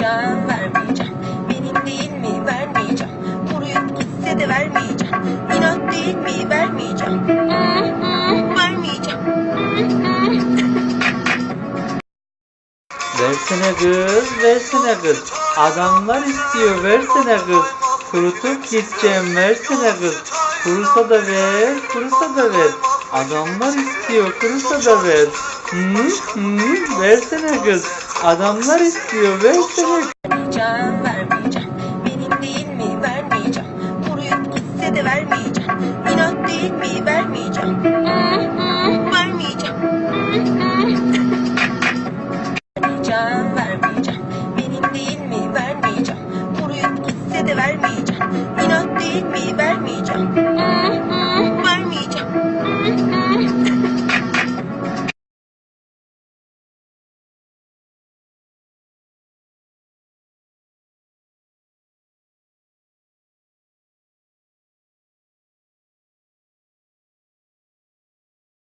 Vermeyeceğim, vermeyeceğim. Benim değil mi? Vermeyeceğim. Kuruyup gitse de vermeyeceğim. İnat değil mi? Vermeyeceğim. Vermeyeceğim. Versene kız, versene kız. Adamlar istiyor, versene kız. Kurutup gideceğim, versene kız. Kurusa da ver, kurusa da ver. Adamlar istiyor, kurusa da ver. Hı, hı, versene kız. Adamlar istiyor. Ver şunu. Vermeyeceğim.